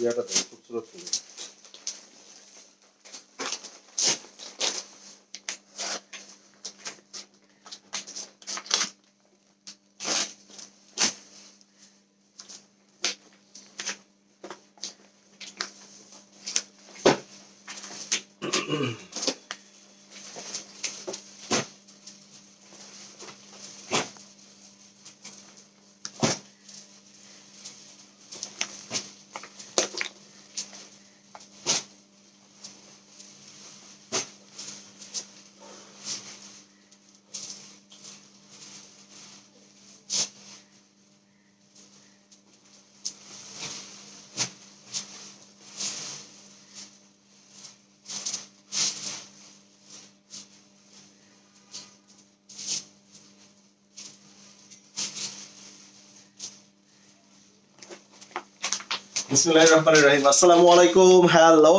ইয়াটা দেখো খুবসুরত করে আসসালামু আলাইকুম।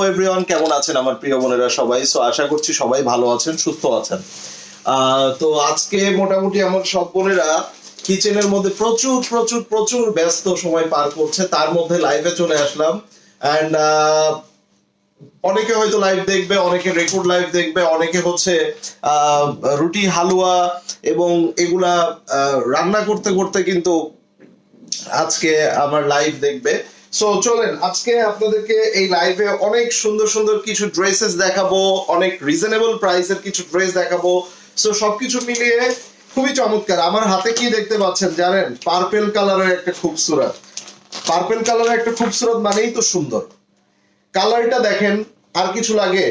এভরিওয়ান কেমন আছেন আমার প্রিয় সবাই? আশা করছি সবাই ভালো আছেন, সুস্থ আছেন। তো আজকে মোটামুটি আমার সব বোনেরা মধ্যে প্রচুর প্রচুর প্রচুর ব্যস্ত সময় পার করছে। তার মধ্যে লাইভে চলে আসলাম। অনেকে হয়তো লাইভ দেখবে, অনেকে রেকর্ড লাইভ দেখবে, অনেকে হচ্ছে রুটি, হালুয়া এবং এগুলা রান্না করতে করতে কিন্তু আজকে আমার লাইভ দেখবে। সো চলেন, আজকে আপনাদেরকে এই লাইভে অনেক সুন্দর সুন্দর কিছু ড্রেসেস দেখাবো, অনেক রিজনেবল প্রাইসের কিছু ড্রেস দেখাবো। সো সবকিছু মিলিয়ে খুবই চমৎকার। আমার হাতে কি দেখতে পাচ্ছেন জানেন? পার্পেল কালারের একটা খুবসুরত। পার্পেল কালারের একটা খুবসুরত মানেই তো সুন্দর। কালারটা দেখেন, আর কিছু লাগে?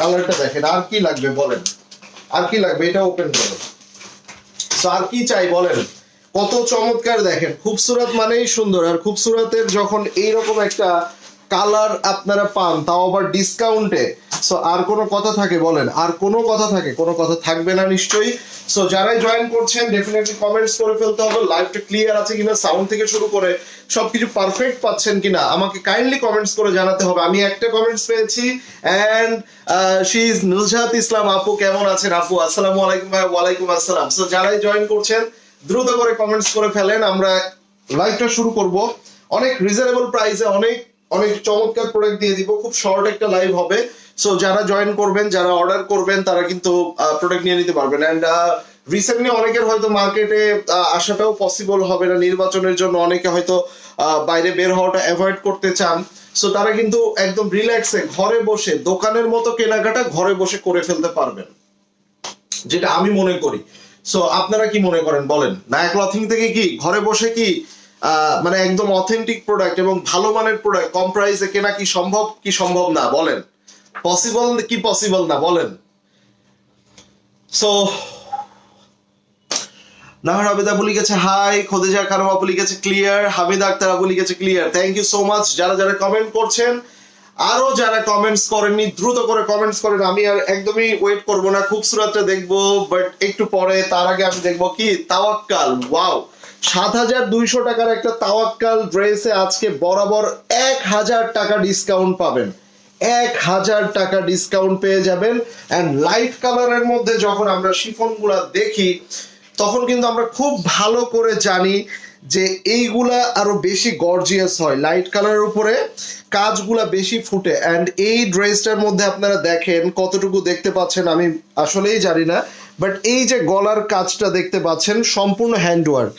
কালারটা দেখেন, আর কি লাগবে বলেন? আর কি লাগবে? এটা ওপেন করো। আর কি চাই বলেন? কত চমৎকার দেখেন। খুবসুরত মানেই সুন্দর। আর খুবসুরতের যখন এইরকম একটা কালার আপনারা পান, তাও আবার ডিসকাউন্টে সো আর কোনো কথা থাকে বলেন। আর কোনো কথা থাকে, কোনো কথা থাকবে না নিশ্চয়ই। সো যারাই জয়েন করছেন ডেফিনেটলি কমেন্টস করে ফেলতে হবে। লাইভটা ক্লিয়ার আছে কিনা সাউন্ড থেকে শুরু করে সবকিছু পারফেক্ট পাচ্ছেন কিনা, আমাকে কাইন্ডলি কমেন্টস করে জানাতে হবে। আমি একটা কমেন্টস পেয়েছি and she is Nuzhat Islam আপু, কেমন আছেন আপু? আসসালামু আলাইকুম ভাই, ওয়ালাইকুম আসসালাম। সো যারাই জয়েন করছেন দ্রুত করে কমেন্টস করে ফেলেন। আমরা লাইভটা শুরু করব। অনেক রিজনেবল প্রাইসে অনেক অনেক চমৎকার প্রোডাক্ট দিয়ে দিব। খুব শর্ট একটা লাইভ হবে। সো যারা জয়েন করবেন, যারা অর্ডার করবেন, তারা কিন্তু প্রোডাক্ট নিয়ে নিতে পারবেন। অ্যান্ড রিসেন্টলি অনেকের হয়তো মার্কেটে আসাটাও পসিবল হবে না। নির্বাচনের জন্য অনেকে হয়তো বাইরে বের হওয়াটা অ্যাভয়েড করতে চান। সো তারা কিন্তু একদম রিল্যাক্সে ঘরে বসে, দোকানের মতো কেনাকাটা ঘরে বসে করে ফেলতে পারবেন। যেটা আমি মনে করি। সো আপনারা কি মনে করেন? বলেন। নায়ক ক্লথিং থেকে কি ঘরে বসে কি মানে একদম অথেন্টিক প্রোডাক্ট এবং ভালো মানের প্রোডাক্ট কম প্রাইসে কেনা কি সম্ভব কি সম্ভব না? বলেন। পসিবল কি পসিবল না? বলেন। সো নাহার আবেদা বলি গেছে হাই খোদেজা খানম আপু লিখেছে ক্লিয়ার হামিদ আক্তার আপু লিখেছে clear thank you so much যারা যারা কমেন্ট করছেন আরও যারা কমেন্টস করেননি, দ্রুত করে কমেন্টস করেন। আমি আর একদমই ওয়েট করব না, খুব সুরাতটা দেখব বাট একটু পরে, তার আগে আমি দেখব কি? তাওয়াক্কাল ওয়াও সাত হাজার দুইশো টাকার একটা তাওয়াক্কাল ড্রেসে আজকে বরাবর এক হাজার টাকা ডিসকাউন্ট পাবেন। এক হাজার টাকা ডিসকাউন্ট পেয়ে যাবেন। অ্যান্ড লাইট কালারের মধ্যে যখন আমরা শিফনগুলা দেখি, তখন কিন্তু আমরা খুব ভালো করে জানি যে এইগুলা আরও বেশি গর্জিয়াস হয় লাইট কালারের উপরে কাজগুলা বেশি ফুটে। অ্যান্ড এই ড্রেসটার মধ্যে আপনারা দেখেন কতটুকু দেখতে পাচ্ছেন, আমি আসলেই জানি না। বাট এই যে গলার কাজটা দেখতে পাচ্ছেন, সম্পূর্ণ handwork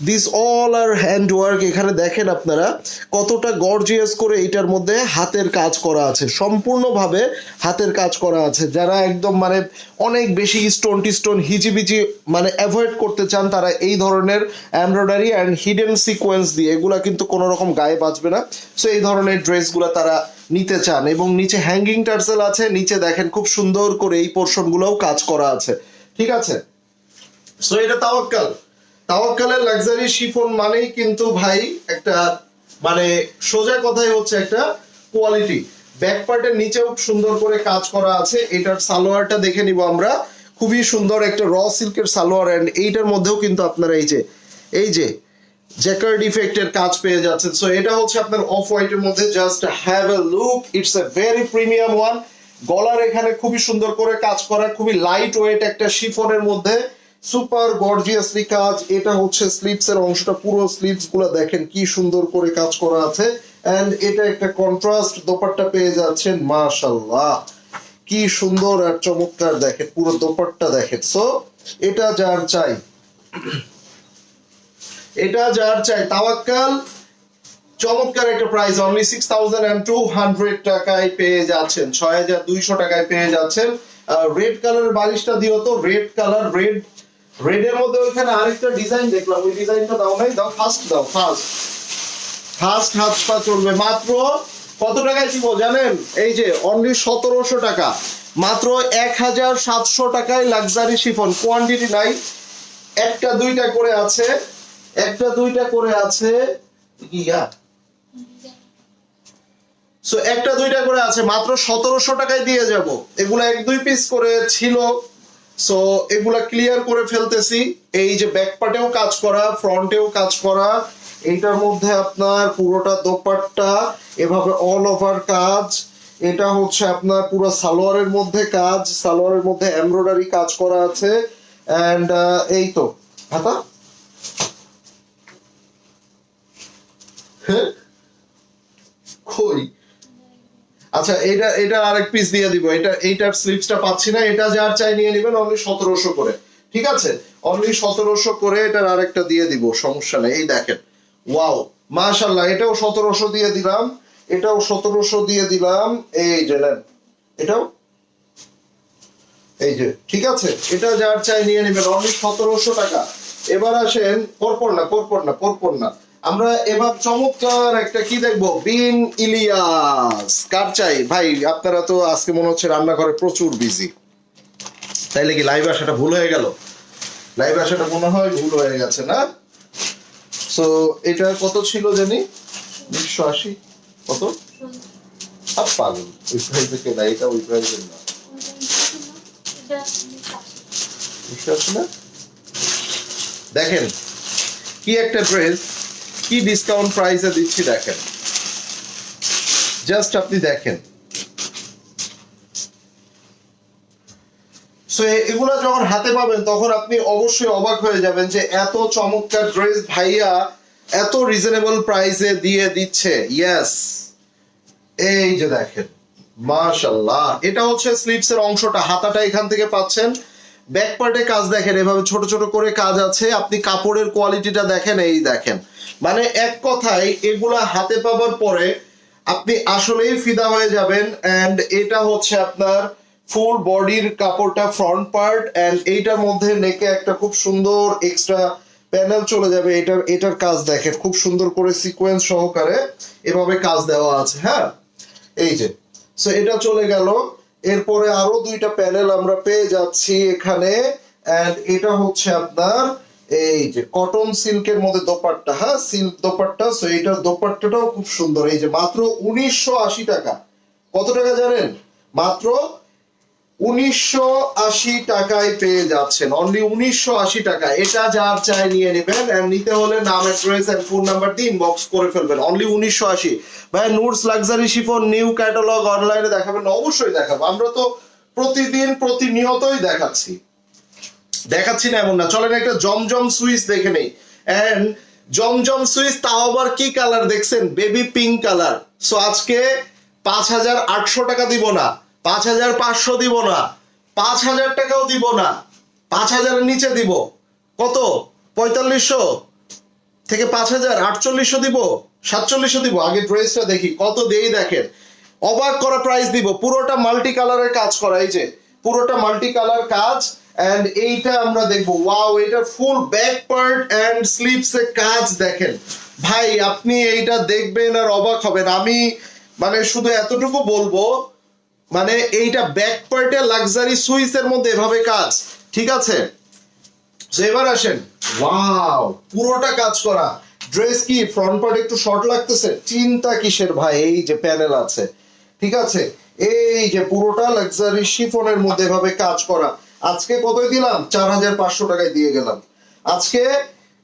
this all are hand work এখানে দেখেন আপনারা, কতটা গর্জিয়াস করে এটার মধ্যে হাতের কাজ করা আছে। সম্পূর্ণভাবে হাতের কাজ করা আছে। যারা একদম মানে অনেক বেশি স্টোন টিস্টোন হিজিবিজি মানে অ্যাভয়েড করতে চান, তারা এই ধরনের এমব্রয়ডারি অ্যান্ড হিডেন সিকোয়েন্স দিয়ে, এগুলা কিন্তু কোনো রকম গায়ে বাঁচবে না। সো এই ধরনের ড্রেসগুলো তারা নিতে চান। এবং নিচে হ্যাঙ্গিং টার্সেল আছে, নিচে দেখেন খুব সুন্দর করে এই পোর্শনগুলোও কাজ করা আছে। ঠিক আছে? সো এটা তাওয়াক্কাল। তাওয়াক্কালের লাক্সারি শিফন মানেই কিন্তু ভাই একটা মানে সোজা কথাই হচ্ছে একটা কোয়ালিটি ব্যাক পার্টের নিচেও সুন্দর করে কাজ করা আছে। এটার সালোয়ারটা দেখে নিব আমরা। খুবই সুন্দর একটা র সিল্কের সালোয়ার এন্ড এইটার মধ্যেও কিন্তু আপনারা এই যে এই যে জ্যাকার্ড ইফেক্টের কাজ পেয়ে যাচ্ছেন। সো এটা হচ্ছে আপনার অফ হোয়াইটের মধ্যে just have a look it's a very premium one গলার এখানে খুবই সুন্দর করে কাজ করা, খুবই লাইট ওয়েট একটা শিফনের মধ্যে। সুপার গর্জিয়াসলি কাজ, এটা হচ্ছে স্লিপস এর অংশটা, পুরো স্লিপসগুলো দেখেন কি সুন্দর করে কাজ করা আছে। এন্ড এটা একটা কন্ট্রাস্ট দোপাট্টা পেয়ে যাচ্ছেন মাশাল্লাহ কি সুন্দর আর চমৎকার দেখেন, পুরো দোপাট্টা দেখেন। সো এটা যার চাই। এটা যার চাই, তাওয়াক্কাল। চমৎকার একটা price only six thousand and two hundred টাকায় পেয়ে যাচ্ছেন, ছয় হাজার দুইশো টাকায় পেয়ে যাচ্ছেন। রেড কালার বালিশটা দিও তো রেড কালার রেড রেড এর মধ্যে ওইখানে আরেকটা ডিজাইন দেখলাম, ওই ডিজাইনটা দাও নাই দাও ফার্স্ট দাও ফার্স্ট ফার্স্ট হাত পা চলবে, মাত্র কত টাকায় দিব জানেন? এই যে অনলি সতেরোশো টাকা। মাত্র এক হাজার সাতশো টাকায় লাক্সারি শিফন কোয়ান্টিটি নাই। একটা, দুইটা করে আছে, একটা, দুইটা করে আছে ইয়া? সো একটা, দুইটা করে আছে, মাত্র সতেরোশো টাকায় দিয়ে যাব। এগুলা এক, দুই পিস করে ছিল। সো এগুলা ক্লিয়ার করে ফেলতেছি। এই যে ব্যাক পার্টেও কাজ করা ফ্রন্টেও কাজ করা, এইটার মধ্যে আপনার পুরোটা দোপাট্টা, এভাবে অল ওভার কাজ। এটা হচ্ছে আপনার পুরো সালোয়ারের মধ্যে কাজ, সালোয়ারের মধ্যে এমব্রয়ডারি কাজ করা আছে। এন্ড এই তো হাতা হ্যাঁ? কই? আচ্ছা এটা এটা আরেক পিস দিয়ে দিব। এটা, এইটার স্লিপসটা পাচ্ছি না, এটা যার চাই নিয়ে নেবেন অনলি সতেরোশো করে। ঠিক আছে? অনলি সতেরোশো করে এটার আরেকটা দিয়ে দিব, সমস্যা নেই। এই দেখেন ওয়াও মাশাল্লাহ এটাও সতেরোশো দিয়ে দিলাম, এটাও সতেরোশো দিয়ে দিলাম। এই যে নেন, এটাও, এই যে, ঠিক আছে? এটা যার চাই নিয়ে নেবেন অনলি সতেরোশো টাকা। এবার আসেন পরপর না পরপর না পরপর না। আমরা এবার চমৎকার একটা কি দেখব? বিন ইলিয়াস। কার চাই? ভাই, আপনারা তো আজকে মনে হচ্ছে রান্নাঘরে প্রচুর বিজি তাইলে কি লাইভ আসাটা ভুল হয়ে গেল? লাইভ আসাটা মনে হয় ভুল হয়ে গেছে, না? সো এটা কত ছিল জানি? উনিশশো আশি। কত? আপ পাগল। ওই প্রাইসে কে না এটা ওই প্রাইসের না। না? দেখেন, কি একটা ড্রেস কি ডিসকাউন্ট প্রাইসে দিচ্ছি দেখেন। জাস্ট আপনি দেখেন। সো এগুলো যখন হাতে পাবেন, তখন আপনি অবশ্যই অবাক হয়ে যাবেন যে এত চমৎকার ড্রেস ভাইয়া এত রিজনেবল প্রাইসে দিয়ে দিচ্ছে। ইয়েস এই যে দেখেন মাশাল্লাহ এটা হচ্ছে স্লিপস এর অংশটা, হাতাটা এখান থেকে পাচ্ছেন। ব্যাক পার্টে কাজ দেখেন, এভাবে ছোট ছোট করে কাজ আছে, আপনি কাপড়ের কোয়ালিটিটা দেখেন, এই দেখেন। মানে এক কথায়, এগুলা হাতে পাবার পরে আপনি আসলেই ফিদা হয়ে যাবেন এন্ড এটা হচ্ছে আপনার ফুল বডির কাপড়টা ফ্রন্ট পার্ট এন্ড এইটার মধ্যে নেকে একটা খুব সুন্দর এক্সট্রা প্যানেল চলে যাবে, এটার এটার কাজ দেখেন, খুব সুন্দর করে সিকোয়েন্স সহকারে এভাবে কাজ দেওয়া আছে হ্যাঁ? এই যে সো এটা চলে গেল। এরপরে আরও দুইটা প্যানেল আমরা পেয়ে যাচ্ছি এখানে। এটা হচ্ছে আপনার এই যে কটন সিল্কের মধ্যে দোপাট্টা। হ্যাঁ সিল্ক দোপাট্টা। সো এটার দোপাট্টাটাও খুব সুন্দর। এই যে মাত্র উনিশশো আশি টাকা। কত টাকা জানেন? মাত্র উনিশশো আশি টাকায় পেয়ে যাচ্ছেন। অনলি উনিশশো আশি টাকা। এটা যার চাই নিয়ে নেবেন and নিতে হলে নাম অ্যাড্রেস এন্ড ফোন নাম্বার দিয়ে ইনবক্স করে ফেলবেন। অনলি উনিশশো আশি। ভাই নুডস লাক্সারি শিফন নিউ ক্যাটালগ অনলাইনে দেখাবেন, অবশ্যই দেখাবো। আমরা তো প্রতিদিন প্রতিনিয়তই দেখাচ্ছি। দেখাচ্ছি না এমন না। চলেন একটা জমজম সুইচ দেখে নেই। এন্ড জমজম সুইচ, তাও আবার কি কালার দেখছেন? বেবি পিঙ্ক কালার সো আজকে পাঁচ হাজার আটশো টাকা দিব না। পাঁচ হাজার পাঁচশো দিব না। পাঁচ হাজার টাকাও দিব না। পাঁচ হাজারের নিচে দিব। কত? পঁয়তাল্লিশশো। থেকে পাঁচ হাজার, আটচল্লিশশো দিব, সাতচল্লিশশো দিব। আগে ড্রেসটা দেখি, কত দেই দেখেন। অবাক করা প্রাইস দিব। পুরোটা মাল্টি কালারের কাজ করা, এই যে, পুরোটা মাল্টি কালার কাজ এন্ড এইটা আমরা দেখব। ওয়াও এটা ফুল ব্যাক পার্ট এন্ড এর কাজ দেখেন। ভাই, আপনি এইটা দেখবেন আর অবাক হবেন। আমি মানে শুধু এতটুকু বলব মানে এইটা ব্যাক পার্টে লাক্সারি সুইস এর মধ্যে এভাবে কাজ। ঠিক আছে? এবার আসেন। ওয়াও পুরোটা কাজ করা। ড্রেস কি? ফ্রন্ট পার্ট একটু শর্ট লাগতেছে? চিন্তা কিসের ভাই? এই যে প্যানেল আছে। ঠিক আছে? এই যে পুরোটা লাক্সারি শিফনের মধ্যে এভাবে কাজ করা। আজকে কতই দিলাম? চার হাজার পাঁচশো টাকায় দিয়ে গেলাম। আজকে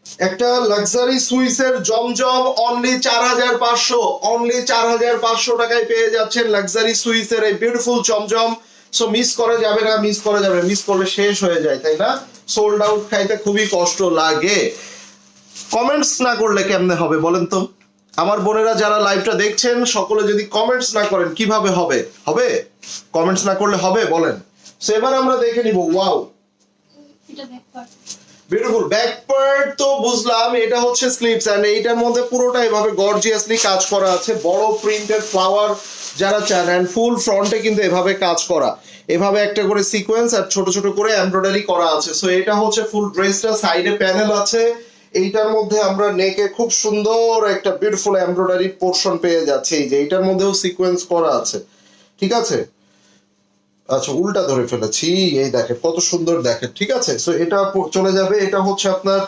একটা লাক্সারি সুইসের জমজম অনলি চার হাজার পাঁচশো অনলি চার হাজার পাঁচশো টাকায় পেয়ে যাচ্ছেন লাক্সারি সুইসের এই বিউটিফুল জমজম সো মিস করা যাবে না মিস করা যাবে মিস করলে শেষ হয়ে যায়, তাই না? সোল্ড আউট খাইতে খুবই কষ্ট লাগে। কমেন্টস না করলে কেমনে হবে বলেন তো? আমার বোনেরা যারা লাইভটা দেখছেন, সকলে যদি কমেন্টস না করেন, কীভাবে হবে? হবে? কমেন্টস না করলে হবে? বলেন। সো এবার আমরা দেখে নিব ওয়াও এটা বিউটিফুল ব্যাক তো বুঝলাম, এটা হচ্ছে স্লিপস এন্ড এইটার মধ্যে পুরোটা এভাবে গর্জিয়াসলি কাজ করা আছে। বড় প্রিন্টেড ফ্লাওয়ার যারা চান এন্ড ফুল ফ্রন্টে কিন্তু এভাবে কাজ করা। এভাবে একটা করে সিকোয়েন্স আর ছোট ছোট করে এমব্রয়ডারি করা আছে। সো এটা হচ্ছে ফুল ড্রেসটা সাইডে প্যানেল আছে। এইটার মধ্যে আমরা নেকে খুব সুন্দর একটা বিউটিফুল এমব্রয়ডারি পোর্শন পেয়ে যাচ্ছি। এই যে, এইটার মধ্যেও সিকোয়েন্স করা আছে। ঠিক আছে? আচ্ছা উল্টা ধরে ফেলেছি। এই দেখেন, কত সুন্দর দেখেন, ঠিক আছে? সো এটা চলে যাবে, এটা হচ্ছে আপনার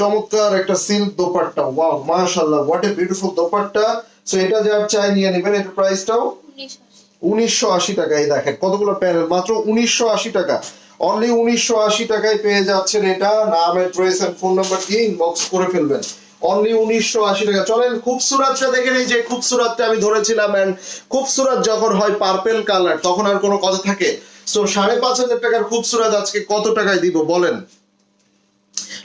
চমৎকার একটা সিল্ক দোপাট্টা। ওয়াও মাশাআল্লাহ what a beautiful dupatta. So এটা যার চাই নিয়ে নেবেন এটা প্রাইসটাও উনিশশো আশি টাকা। এই দেখেন, কতগুলো প্যানেল মাত্র উনিশশো আশি টাকা। অনলি উনিশশো আশি টাকায় পেয়ে যাচ্ছেন এটা। নাম অ্যাড্রেস এন্ড ফোন নাম্বার দিয়ে ইনবক্স করে ফেলবেন। অনলি উনিশশো আশি টাকা। চলেন, খুবসুরাতটা দেখে নেই যে খুবসুরাতটা আমি ধরেছিলাম এন্ড খুবসুরাত যখন হয় পার্পেল কালার তখন আর কোনো কথা থাকে। সো সাড়ে পাঁচ হাজার টাকার খুবসুরাত আজকে কত টাকায় দিব? বলেন।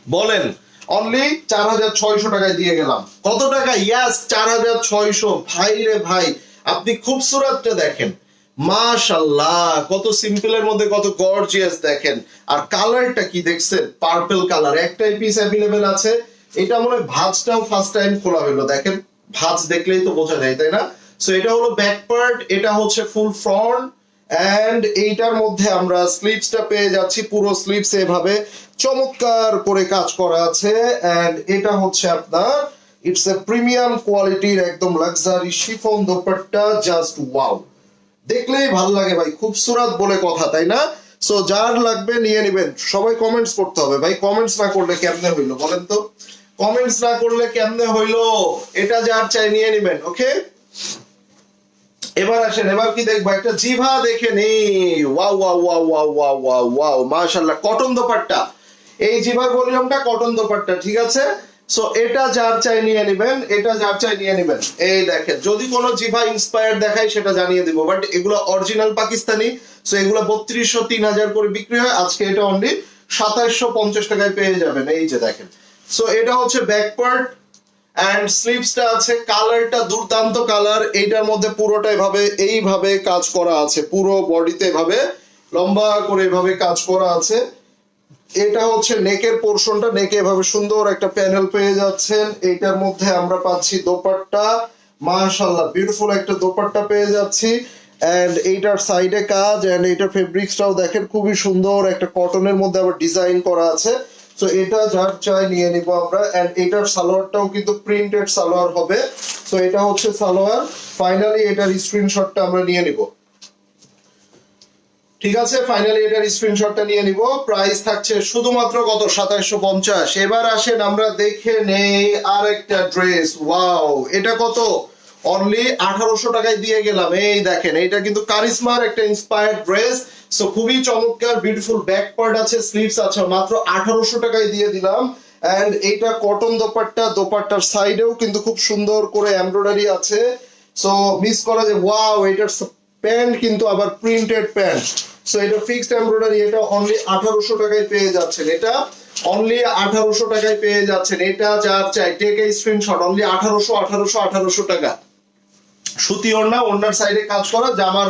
বলেন অনলি চার হাজার ছয়শো টাকায় দিয়ে গেলাম। কত টাকা? ইয়াস চার হাজার ছয়শো। ভাই রে ভাই, আপনি খুবসুরাতটা দেখেন। মাশাল্লাহ কত সিম্পলের মধ্যে কত গর্জিয়াস দেখেন। আর কালারটা কি দেখছেন? পার্পল কালার একটাই পিস অ্যাভেলেবেল আছে। এটা মনে হয় ভাঁজটাও ফার্স্ট টাইম খোলা হলো দেখেন, ভাঁজ দেখলেই তো বোঝা যায়, তাই না? সো এটা হলো ব্যাক পার্ট এটা হচ্ছে ফুল ফ্রন্ট এন্ড এইটার মধ্যে আমরা স্লিপসটা পেয়ে যাচ্ছি, পুরো স্লিপস এভাবে। চমৎকার করে কাজ করা আছে এন্ড এটা হচ্ছে আপনার ইটস এ প্রিমিয়াম কোয়ালিটির একদম luxury chiffon dupatta just wow দেখলেই ভালো লাগে ভাই খুবসুরাত বলে কথা, তাই না? সো যার লাগবে নিয়ে নেবেন। সবাই কমেন্টস করতে হবে ভাই কমেন্টস না করলে কেমনে হইল বলেন তো? কমেন্টস না করলে কেমনে হইল? এটা যার চাই নিয়ে নেবেন ওকে এবার আসেন, এবার কি দেখব? একটা জিভা দেখে নেই। Wow wow wow wow wow wow wow, মাশাআল্লাহ, কটন দোপাট্টা। এই জিভার ভলিউমটা কটন দোপাট্টা, ঠিক আছে? সো এটা যার চাই নিয়ে নেবেন, এটা যার চাই নিয়ে নেবেন। এই দেখেন, যদি কোনো জিভা ইন্সপায়ার দেখায়, সেটা জানিয়ে দিব। বাট এগুলো অরিজিনাল পাকিস্তানি সো এগুলো বত্রিশশো তিন হাজার করে বিক্রি হয়। আজকে এটা অনলি সাতাইশশো পঞ্চাশ টাকায় পেয়ে যাবেন। এই যে দেখেন সো এটা হচ্ছে ব্যাক পার্ট অ্যান্ড স্লিভসটা আছে কালারটা দুর্দান্ত কালার এইটার মধ্যে পুরোটা এভাবে, এইভাবে কাজ করা আছে, পুরো বডিতে এভাবে, লম্বা করে এভাবে কাজ করা আছে। এটা হচ্ছে নেকের পোর্শনটা নেকে এভাবে সুন্দর একটা প্যানেল পেয়ে যাচ্ছেন। এইটার মধ্যে আমরা পাচ্ছি দোপাট্টা। মাশাল্লাহ বিউটিফুল একটা দোপাট্টা পেয়ে যাচ্ছি। এন্ড এইটার সাইডে কাজ এন্ড এইটার ফেব্রিক্সটাও দেখেন, খুবই সুন্দর একটা কটনের মধ্যে আবার ডিজাইন করা আছে। তো এটা যার চাই নিয়ে নিব আমরা এন্ড এটার সালোয়ারটাও কিন্তু প্রিন্টেড সালোয়ার হবে। তো এটা হচ্ছে সালোয়ার। ফাইনালি এটার স্ক্রিনশটটা আমরা নিয়ে নিব। ঠিক আছে? ফাইনালি এটার স্ক্রিনশটটা নিয়ে নিব। প্রাইস থাকছে শুধুমাত্র কত? সাতাইশশো পঞ্চাশ। এবার আসেন আমরা দেখে নেই আর একটা ড্রেস ওয়াও এটা কত? অনলি আঠারোশো টাকায় দিয়ে গেলাম। এই দেখেন এটা কিন্তু কারিশমার একটা ইন্সপায়ার্ড ড্রেস সো খুবই চমৎকার বিউটিফুল ব্যাক পার্ট আছে স্লিভস আছে, মাত্র আঠারোশো টাকায় দিয়ে দিলাম। এন্ড এইটা কটন দোপাট্টা, দোপাট্টার সাইডেও কিন্তু খুব সুন্দর করে এমব্রয়ডারি আছে। সো মিস করা যে ওয়াও এটার প্যান্ট কিন্তু আবার প্রিন্টেড প্যান্ট সো এটা ফিক্সড এমব্রয়ডারি এটা অনলি আঠারোশো টাকায় পেয়ে যাচ্ছেন। এটা অনলি আঠারোশো টাকায় পেয়ে যাচ্ছেন। এটা যার চাই টেক স্ক্রিনশট অনলি আঠারোশো আঠারোশো আঠারোশো টাকা। সুতি ওড়না, ওড়নার সাইডে কাজ করা, জামার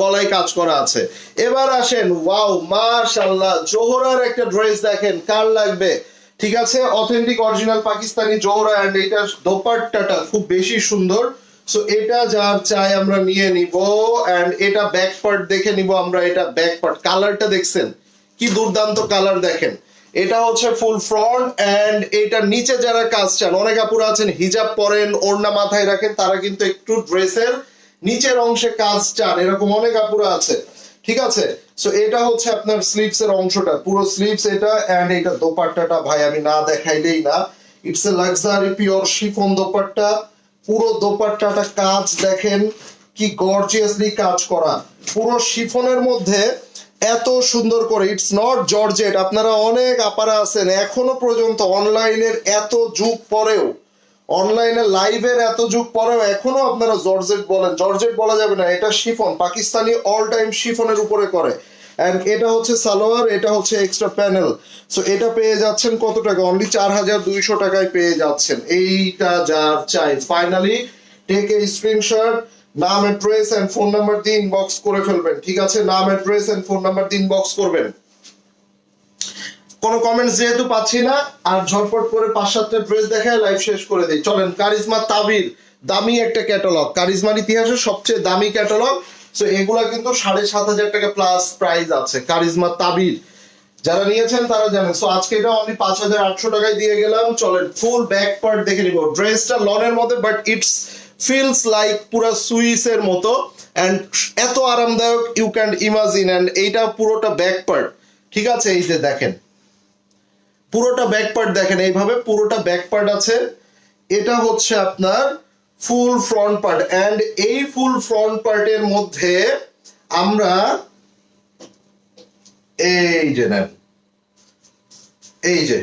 গলায় কাজ করা আছে। এবার আসেন, ওয়াও, মাশাআল্লাহ, জোহরার একটা ড্রেস দেখেন, কার লাগবে? ঠিক আছে authentic original Pakistani Zohra and এটা দোপাট্টাটা খুব বেশি সুন্দর। সো এটা যার চাই আমরা নিয়ে নিব এন্ড এটা ব্যাক পার্ট দেখে নিব আমরা, এটা ব্যাক পার্ট কালারটা দেখছেন? কি দুর্দান্ত কালার দেখেন। এটা হচ্ছে ফুল ফ্রন্ট এন্ড এটার নিচে যারা কাজ চান, অনেক আপুরা আছেন হিজাব পরেন, ওড়না মাথায় রাখেন, তারা কিন্তু একটু ড্রেসের নিচের অংশে কাজ চান, এরকম অনেক আপুরা আছে, ঠিক আছে? সো এটা হচ্ছে আপনার স্লিভস এর অংশটা, পুরো স্লিভস এটা এন্ড এটা দোপাট্টাটা, ভাই, আমি না দেখাইলেই না it's a luxury pure chiffon dupatta, পুরো দোপাট্টাটা কাজ দেখেন, কি গর্জিয়াসলি কাজ করা, পুরো শিফনের মধ্যে এত সুন্দর করে ইটস নট জর্জেট আপনারা অনেক আপারা আছেন, এখনও পর্যন্ত অনলাইনের এত যুগ পরেও, অনলাইনে লাইভের এত যুগ পরেও এখনও আপনারা জর্জেট বলেন। জর্জেট বলা যাবে না, এটা শিফন, পাকিস্তানি অল টাইম শিফনের উপরে করে। এন্ড এটা হচ্ছে সালোয়ার, এটা হচ্ছে এক্সট্রা প্যানেল সো এটা পেয়ে যাচ্ছেন কত টাকা? অনলি চার হাজার দুইশো টাকায় পেয়ে যাচ্ছেন। এইটা যার চাই। ফাইনালি টেক এ স্ক্রিনশট নাম অ্যাড্রেস এন্ড ফোন নাম্বার দিয়ে ইনবক্স করে ফেলবেন, ঠিক আছে? নাম অ্যাড্রেস এন্ড ফোন নাম্বার দিয়ে ইনবক্স করবেন। কোনো কমেন্টস যেহেতু পাচ্ছি না, আর ঝটপট করে পাঁচ সাতটা ড্রেস দেখায় লাইভ শেষ করে দিই। চলেন কারিজমা তাবির দামি একটা ক্যাটালগ কারিজমার ইতিহাসের সবচেয়ে দামি ক্যাটালগ সো এগুলা কিন্তু সাড়ে সাত হাজার টাকা প্লাস প্রাইস আছে। কারিজমা তাবির যারা নিয়েছেন তারা জানেন। সো আজকে এটা অনলি পাঁচ হাজার আটশো টাকায় দিয়ে গেলাম। চলেন ফুল ব্যাক পার্ট দেখে নিব। ড্রেসটা লনের মধ্যে বাট ইটস ফিলস লাইক পুরো সুইসের মতো অ্যান্ড এত আরামদায়ক ইউ ক্যান ইমাজিন অ্যান্ড এইটা পুরোটা ব্যাক পার্ট ঠিক আছে? এই যে দেখেন, পুরোটা ব্যাক পার্ট দেখেন, এইভাবে পুরোটা ব্যাক পার্ট আছে। এটা হচ্ছে আপনার ফুল ফ্রন্ট পার্ট এন্ড এই ফুল ফ্রন্ট পার্টের মধ্যে আমরা এই যে নেন, এই যে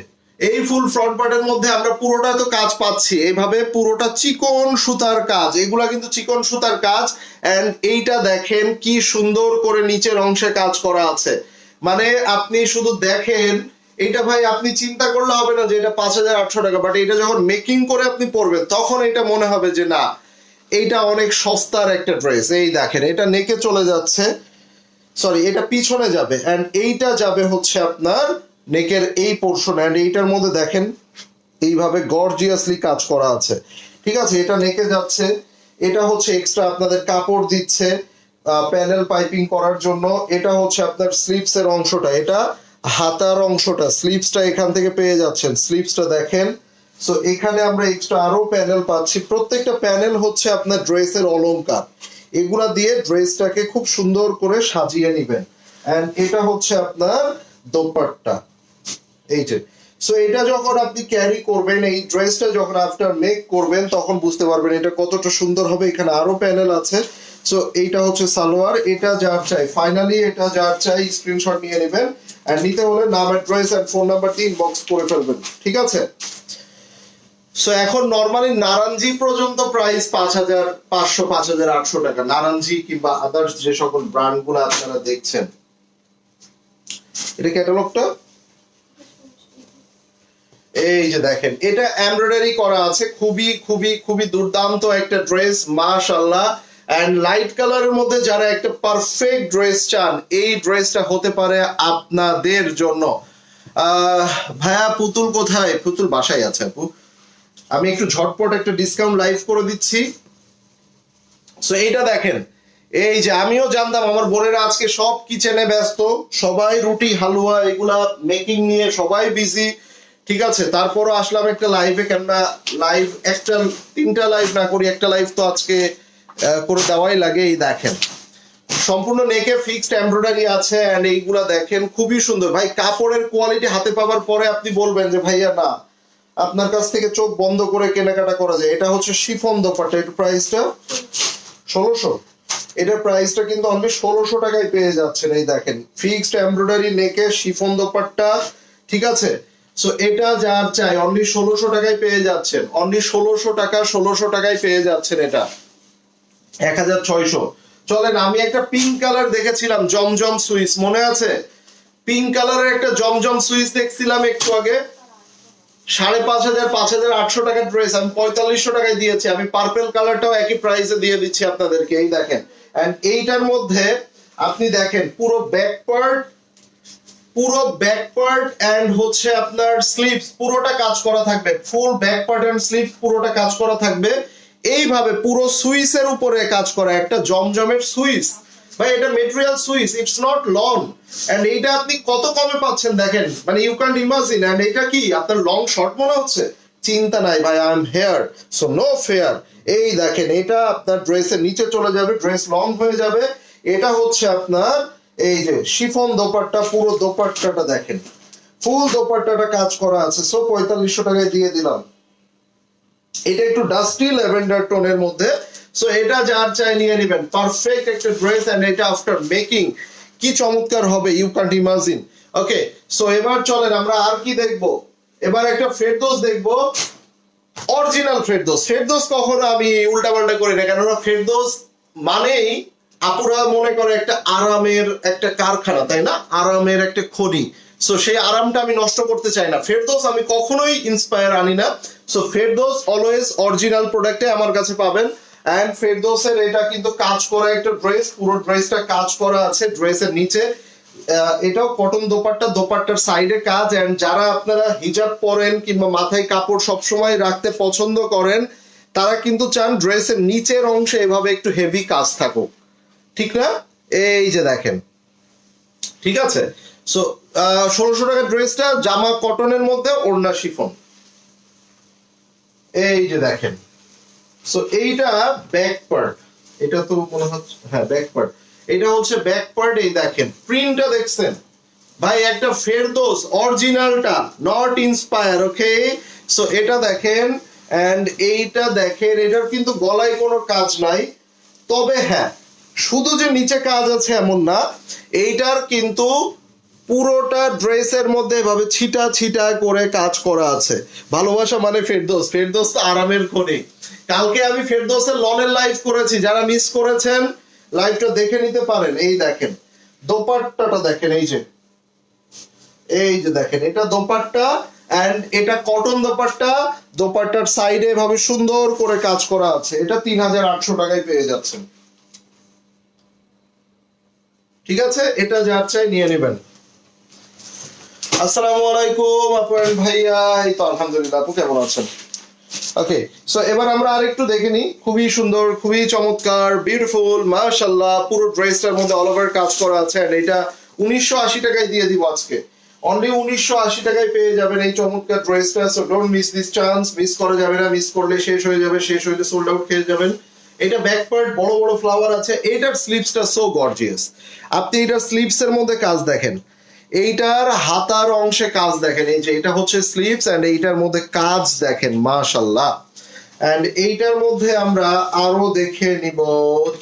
এই ফুল ফ্রন্ট পার্টের মধ্যে আমরা পুরোটা তো কাজ পাচ্ছি। এইভাবে পুরোটা চিকন সুতার কাজ। এগুলা কিন্তু চিকন সুতার কাজ। এন্ড এইটা দেখেন কি সুন্দর করে নিচের অংশে কাজ করা আছে। মানে আপনি শুধু দেখেন এটা ভাই আপনি চিন্তা করলে হবে না যে এটা পাঁচ হাজার আটশো টাকা বাট এটা যখন মেকিং করে আপনি পরবেন, তখন এটা মনে হবে যে না, এইটা অনেক সস্তার একটা ড্রেস এই দেখেন, এটা নেকে চলে যাচ্ছে। সরি এটা পিছনে যাবে। এন্ড এইটা যাবে হচ্ছে আপনার নেকের এই পোর্শন অ্যান্ড এইটার মধ্যে দেখেন, এইভাবে গর্জিয়াসলি কাজ করা আছে। ঠিক আছে, এটা নেকে যাচ্ছে, এটা হচ্ছে এক্সট্রা আপনাদের কাপড় দিচ্ছে প্যানেল পাইপিং করার জন্য, এটা হচ্ছে আপনার স্লিপস এর অংশটা, এটা হাতার অংশটা স্লিপসটা এখান থেকে পেয়ে যাচ্ছেন। স্লিপসটা দেখেন সো এখানে আমরা এক্সট্রা আরও প্যানেল পাচ্ছি। প্রত্যেকটা প্যানেল হচ্ছে আপনার ড্রেসের অলংকার। এগুলা দিয়ে ড্রেসটাকে খুব সুন্দর করে সাজিয়ে নিবেন। এন্ড এটা হচ্ছে আপনার দোপাট্টা। সো এটা যখন আপনি ক্যারি করবেন, এই ড্রেসটা যখন আফটার মেক করবেন, তখন বুঝতে পারবেন এটা কতটা সুন্দর হবে। এখানে আরও প্যানেল আছে। সো হচ্ছে সালোয়ার, এটা চাই। ফাইনালি এটা চাই স্ক্রিনশট নিয়ে নেবেন নিতে হলে নাম অ্যাড্রেস এন্ড ফোন নাম্বার দিয়ে ইনবক্স করে ফেলবেন। ঠিক আছে? সো এখন নর্মালি নারাঞ্জি পর্যন্ত প্রাইস পাঁচ হাজার পাঁচশো, পাঁচ হাজার আটশো টাকা। নারাঞ্জি কিংবা আদার্স যে সকল ব্র্যান্ডগুলো আপনারা দেখছেন। এটা ক্যাটালগটা এই যে দেখেন, এটা এমব্রয়ডারি করা আছে, খুবই খুবই খুবই দুর্দান্ত একটা ড্রেস মাশাল্লাহ এন্ড লাইট কালারের মধ্যে যারা একটা পারফেক্ট ড্রেস চান, এই ড্রেসটা হতে পারে আপনাদের জন্য। ভাইয়া, পুতুল কোথায়? পুতুল বাসায় আছে আপু। আমি একটু ঝটপট একটা ডিসকাউন্ট লাইভ করে দিচ্ছি। সো এইটা দেখেন, এই যে আমিও জানতাম, আমার বোনেরা আজকে সব কিচেনে ব্যস্ত। সবাই রুটি, হালুয়া, এগুলা মেকিং নিয়ে সবাই বিজি ঠিক আছে, তারপরও আসলাম একটা লাইভে কেননা লাইভ একটা, তিনটা লাইভ না করি, একটা লাইভ তো আজকে করে দেওয়াই লাগে, এই দেখেন। সম্পূর্ণ নেকে ফিক্সড এমব্রয়ডারি আছে এন্ড এইগুলা দেখেন, খুবই সুন্দর। ভাই, কাপড়ের কোয়ালিটি হাতে পাওয়ার পরে আপনি বলবেন যে, ভাইয়া, না, আপনার কাছ থেকে চোখ বন্ধ করে কেনাকাটা করা যায়। এটা হচ্ছে শিফন দোপাট্টা, এটার প্রাইসটা ষোলোশো। এটার প্রাইসটা কিন্তু অনলি ষোলোশো টাকায় পেয়ে যাচ্ছেন, এই দেখেন। ফিক্সড এমব্রয়ডারি নেকে শিফন দোপাট্টা, ঠিক আছে? সো এটা যার চাই অনলি ষোলোশো টাকায় পেয়ে যাচ্ছেন। অনলি ষোলোশো টাকা, ষোলোশো টাকায় পেয়ে যাচ্ছেন এটা। এক হাজার ছয়শো। চলেন, আমি একটা পিঙ্ক কালার দেখেছিলাম, জমজম সুইচ, মনে আছে? পিঙ্ক কালারের একটা জমজম সুইস দেখছিলাম একটু আগে। সাড়ে পাঁচ হাজার পাঁচ হাজার আটশো টাকার ড্রেস আমি পঁয়তাল্লিশশো টাকায় দিয়েছি। আমি পার্পেল কালারটাও একই প্রাইসে দিয়ে দিচ্ছি আপনাদেরকে, এই দেখেন। এইটার মধ্যে আপনি দেখেন, পুরো ব্যাক পার্ট পুরো ব্যাক এন্ড হচ্ছে আপনার স্লিভস পুরোটা কাজ করা থাকবে। ফুল ব্যাক এন্ড স্লিভ পুরোটা কাজ করা থাকবে। এইভাবে পুরো সুইসের উপরে কাজ করা, একটা জমজমের সুইস ভাই, এটা material Swiss it's not long and এইটা আপনি কত কমে পাচ্ছেন দেখেন? মানে ইউ ক্যান ইমাজিন এন্ড এটা কি? আপনার লং শর্ট মনে হচ্ছে? চিন্তা নাই ভাই I am here so no fear এই দেখেন, এটা আপনার ড্রেসের নিচে চলে যাবে ড্রেস লং হয়ে যাবে। এটা হচ্ছে আপনার এই যে শিফন দোপাট্টা, পুরো দোপাট্টাটা দেখেন। ফুল দোপাট্টাটা কাজ করা আছে সো পঁয়তাল্লিশশো টাকায় দিয়ে দিলাম। এটা একটু ডাস্টি ল্যাভেন্ডার টোনের মধ্যে সো এটা যার চাই নিয়ে নেবেন। পারফেক্ট একটা ড্রেস এন্ড এটা আফটার মেকিং কি চমৎকার হবে you can't imagine okay so এবার চলেন, আমরা আর কি দেখব? এবার একটা ফেরদোস দেখব। অরিজিনাল ফেরদোস। ফেরদোস কখনো আমি উল্টা পাল্টা করি না, কেননা ফেরদোস মানেই আপুরা মনে করে একটা আরামের একটা কারখানা, তাই না? আরামের একটা খনি। সো সেই আরামটা আমি নষ্ট করতে চাই না। ফেরদোস আমি কখনোই ইন্সপায়ার আনি না। সো ফেরদোস অলওয়েজ অরিজিনাল প্রোডাক্টে আমার কাছে পাবেন। অ্যান্ড ফেরদোসের এটা কিন্তু কাজ করা একটা ড্রেস পুরো ড্রেসটা কাজ করা আছে ড্রেসের নিচে। এটাও কটন দোপাট্টা, দোপাট্টার সাইডে কাজ। এন্ড যারা আপনারা হিজাব পরেন কিংবা মাথায় কাপড় সবসময় রাখতে পছন্দ করেন, তারা কিন্তু চান ড্রেসের নিচের অংশে এভাবে একটু হেভি কাজ থাকুক। ঠিক না? এই যে দেখেন। ঠিক আছে? সো ষোলোশো টাকার ড্রেসটা জামা কটনের মধ্যে, ওড়না শিফন। এই যে দেখেন। সো এইটা ব্যাক পার্ট এটা তো মনে হচ্ছে হ্যাঁ ব্যাক পার্ট এটা হচ্ছে ব্যাক পার্ট এই দেখেন। প্রিন্টটা দেখছেন? ভাই, একটা ফেরদোস অরিজিনালটা নট ইন্সপায়ার ওকে সো এটা দেখেন এন্ড এইটা দেখেন, এটার কিন্তু গলায় কোনো কাজ নাই। তবে হ্যাঁ শুধু যে নিচে কাজ আছে এমন না, এইটার কিন্তু পুরোটা ড্রেসের মধ্যে এভাবে ছিটা ছিটা করে কাজ করা আছে। ভালোবাসা মানে ফেরদোস। ফেরদোস তো আরামের খনি। কালকে আমি ফেরদোসের লনের লাইভ করেছি। যারা মিস করেছেন লাইভটা দেখে নিতে পারেন। এই দেখেন, দোপাট্টাটা দেখেন, এই যে। এই যে দেখেন, এটা দোপাট্টা এন্ড এটা কটন দোপাট্টা। দোপাট্টার সাইডে এভাবে সুন্দর করে কাজ করা আছে। এটা তিন হাজার আটশো টাকায় পেয়ে যাচ্ছেন। ঠিক আছে? এটা যার চাই নিয়ে নেবেন। আসসালামু আলাইকুম আপনার ভাইয়া। এই তো আলহামদুলিল্লাহ, আপু কেমন আছেন? ওকে সো এবার আমরা আরেকটু দেখে নিই। খুবই সুন্দর, খুবই চমৎকার বিউটিফুল মাশাল্লাহ পুরো ড্রেসটার মধ্যে অল ওভার কাজ করা আছে। আর এটা উনিশশো আশি টাকায় দিয়ে দিব আজকে। অনলি উনিশশো আশি টাকায় পেয়ে যাবেন এই চমৎকার ড্রেসটা। So don't miss this chance miss করা যাবে না মিস করলে শেষ হয়ে যাবে, শেষ হইলে সোল্ড আউট খেয়ে যাবেন। এটা ব্যাক পার্ট বড় বড় ফ্লাওয়ার আছে, এইটার স্লিপসটা সো গর্জিয়াস আপনি এটার স্লিপস এর মধ্যে কাজ দেখেন। এইটার হাতার অংশে কাজ দেখেন, এই যে এটা হচ্ছে স্লিপস এন্ড এইটার মধ্যে কাজ দেখেন মাশাল্লাহ এন্ড এইটার মধ্যে আমরা আরও দেখে নিব,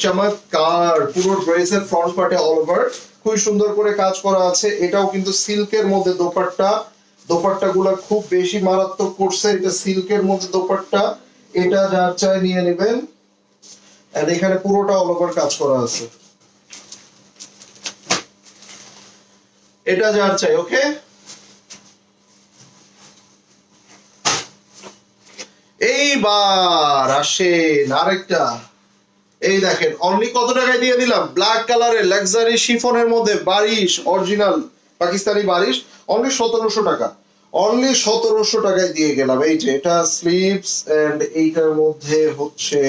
চমৎকার, পুরো ড্রেসের ফ্রন্ট পার্টে অল ওভার খুব সুন্দর করে কাজ করা আছে। এটাও কিন্তু সিল্কের মধ্যে দোপাট্টা। দোপাট্টা গুলা খুব বেশি মারাত্মক করছে, এটা সিল্কের মধ্যে দোপাট্টা। এটা যার চাই নিয়ে নেবেন। এন্ড এখানে পুরোটা অল ওভার কাজ করা আছে। এটা যার চাই ওকে এইবার আসেন আরেকটা। এই দেখেন অনলি কত টাকায় দিয়ে দিলাম? ব্ল্যাক কালারের লাক্সারি শিফনের মধ্যে বারিশ অরিজিনাল পাকিস্তানি বারিশ অনলি সতেরোশো টাকা। অনলি সতেরোশো টাকায় দিয়ে গেলাম। এই যে এটা স্লিভস এন্ড এইটার মধ্যে হচ্ছে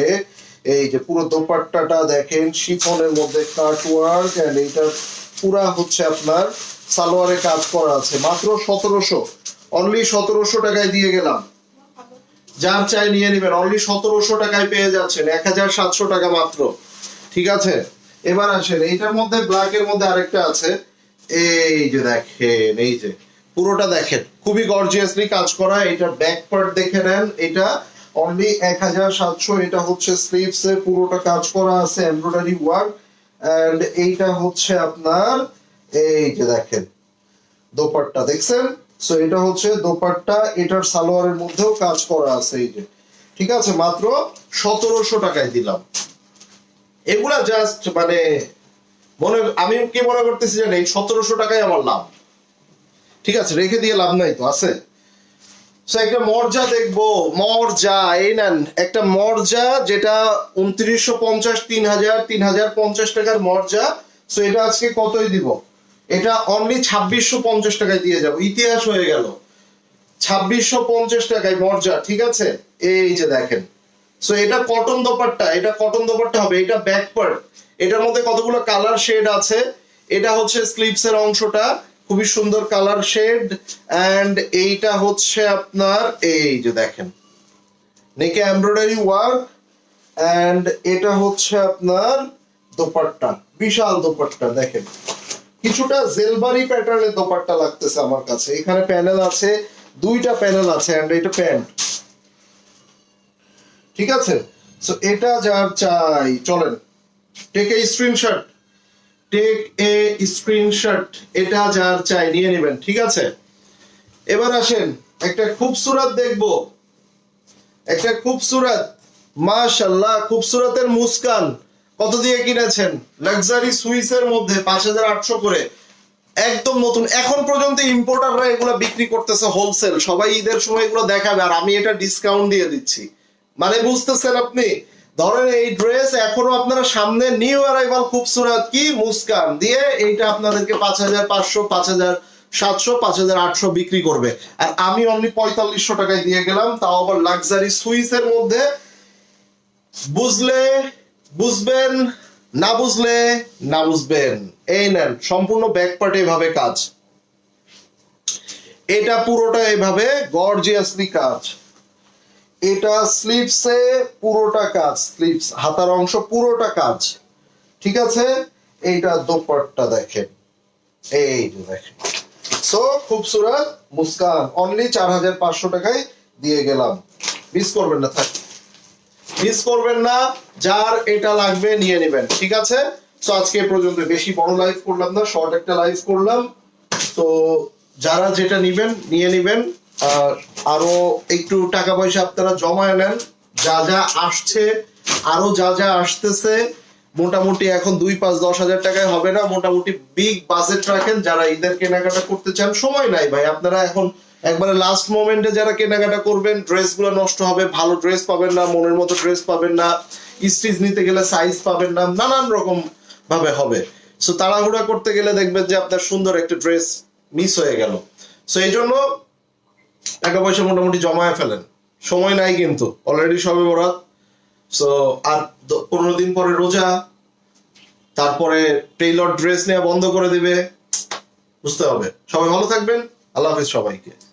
এই যে পুরো দোপাট্টাটা দেখেন, শিফনের মধ্যে কাট ওয়ার্ক এন্ড এইটা পুরা হচ্ছে আপনার সালোয়ারে কাজ করা আছে। মাত্র সতেরোশো অনলি সতেরোশো টাকায় দিয়ে গেলাম। যার চাই নিয়ে নেবেন অনলি সতেরোশো টাকায় পেয়ে যাচ্ছেন, এক হাজার সাতশো টাকা মাত্র। ঠিক আছে? এবার আসেন, এইটার মধ্যে ব্ল্যাক এর মধ্যে আরেকটা আছে। এই যে দেখেন, এই যে পুরোটা দেখেন, খুবই গর্জিয়াসলি কাজ করা এটা ব্যাক পার্ট দেখে নেন এটা অনলি এক হাজার সাতশো, এটা হচ্ছে স্লিভস এ পুরোটা কাজ করা আছে এমব্রয়ডারি ওয়ার্ক এন্ড এইটা হচ্ছে আপনার, এই যে দেখেন, দোপাট্টা, দেখছেন? সো এটা হচ্ছে দোপাট্টা, এটার সালোয়ারের মধ্যেও কাজ করা আছে এই যে। ঠিক আছে, মাত্র সতেরোশো টাকায় দিলাম। এগুলা জাস্ট মানে মনে, আমি কি মনে করতেছি এই সতেরোশো টাকায় আমার লাভ। ঠিক আছে, রেখে দিয়ে লাভ নাই তো, আছে? একটা মর্যা দেখব। মর্যা, এই নেন, একটা মর্যা যেটা উনত্রিশশো পঞ্চাশ, তিন হাজার তিন হাজার পঞ্চাশ টাকার মর্যা। সো এটা আজকে কতই দিব? এটা অনলি ছাব্বিশশো পঞ্চাশ টাকায় দিয়ে যাব। ইতিহাস হয়ে গেল। ছাব্বিশশো পঞ্চাশ টাকায় মর্যা, ঠিক আছে? এই যে দেখেন। সো এটা কটন দোপাট্টা, এটা কটন দোপাট্টা হবে, এটা ব্যাক পার্ট এটার মধ্যে কতগুলো কালার শেড আছে? এটা হচ্ছে স্লিপস এর অংশটা। খুবই সুন্দর কালার শেড এন্ড এইটা হচ্ছে আপনার, এই যে দেখেন, নেকে এমব্রয়ডারি ওয়ার্ক এন্ড এটা হচ্ছে আপনার দোপাট্টা, বিশাল দোপাট্টা, দেখেন। কিছুটা জেলবারি প্যাটার্নের দোপাট্টা লাগতেছে আমার কাছে। এখানে প্যানেল আছে, দুইটা প্যানেল আছে এন্ড এটা প্যান্ট ঠিক আছে? সো এটা যার চাই, চলেন take screenshot take a screenshot এটা যার চাই, নিয়ে নেবেন, ঠিক আছে? এবার আসেন, একটা খুবসুরত দেখব। একটা খুবসুরত মাশাল্লাহ খুবসুরতের মুস্কান। কত দিয়ে কিনেছেন? লাক্সারি সুইসের মধ্যে, পাঁচ হাজার আটশো করে। একদম নতুন। এখন পর্যন্ত ইম্পোর্টাররা এগুলো বিক্রি করতেছে হোলসেল সবাই ঈদের সময় এগুলো দেখাবে, আর আমি এটা ডিসকাউন্ট দিয়ে দিচ্ছি। মানে বুঝতেছেন আপনি? ধরেন এই ড্রেস এখনও আপনারা সামনে নিউ অ্যারাইভাল খুবসুরত কি মুস্কান দিয়ে এইটা আপনাদেরকে পাঁচ হাজার, পাঁচশো, পাঁচ হাজার, সাতশো, পাঁচ হাজার, আটশো বিক্রি করবে। আর আমি পঁয়তাল্লিশশো টাকায় দিয়ে গেলাম, তাও আবার লাক্সারি সুইসের মধ্যে। বুঝলে, বুঝবেন, না বুঝলে, না বুঝবেন। এই নেন, সম্পূর্ণ ব্যাক পার্টে এভাবে কাজ। এটা পুরোটা এভাবে গর্জিয়াসলি কাজ। এটা স্লিপসে পুরোটা কাজ স্লিপস হাতার অংশ পুরোটা কাজ। ঠিক আছে? এইটা দোপাট্টা দেখেন। এই যে দেখেন। সো খুবসুরত, মুস্কান অনলি চার হাজার পাঁচশো টাকায় দিয়ে গেলাম। মিস করবেন না, থাক। মিস করবেন না, যার এটা লাগবে নিয়ে নেবেন। ঠিক আছে? তো আজকে পর্যন্ত বেশি বড় লাইভ করলাম না শর্ট একটা লাইভ করলাম। তো যারা যেটা নিবেন, নিয়ে নিবেন। আর একটু টাকা পয়সা আপনারা জমায় নেন। যা যা আসছে, আরও যা যা আসতেছে, মোটামুটি এখন দুই পাঁচ দশ হাজার টাকায় হবে না। মোটামুটি বিগ বাজেট রাখেন যারা ঈদের কেনাকাটা করতে চান। সময় নাই ভাই, আপনারা এখন একবারে লাস্ট মোমেন্টে যারা কেনাকাটা করবেন ড্রেসগুলো নষ্ট হবে, ভালো ড্রেস পাবেন না, মনের মতো ড্রেস পাবেন না স্টিচ নিতে গেলে সাইজ পাবেন না, নানান রকম ভাবে হবে। সো তাড়াহুড়া করতে গেলে দেখবেন যে আপনার সুন্দর একটা ড্রেস মিস হয়ে গেল। সো এই জন্য টাকা পয়সা মোটামুটি জমায় ফেলেন। সময় নাই কিন্তু অলরেডি সবে বরাত। সো আর পনেরো দিন পরে রোজা, তারপরে টেইলর ড্রেস নেওয়া বন্ধ করে দিবে। বুঝতে হবে। সবাই ভালো থাকবেন। আল্লাহ হাফিজ সবাইকে।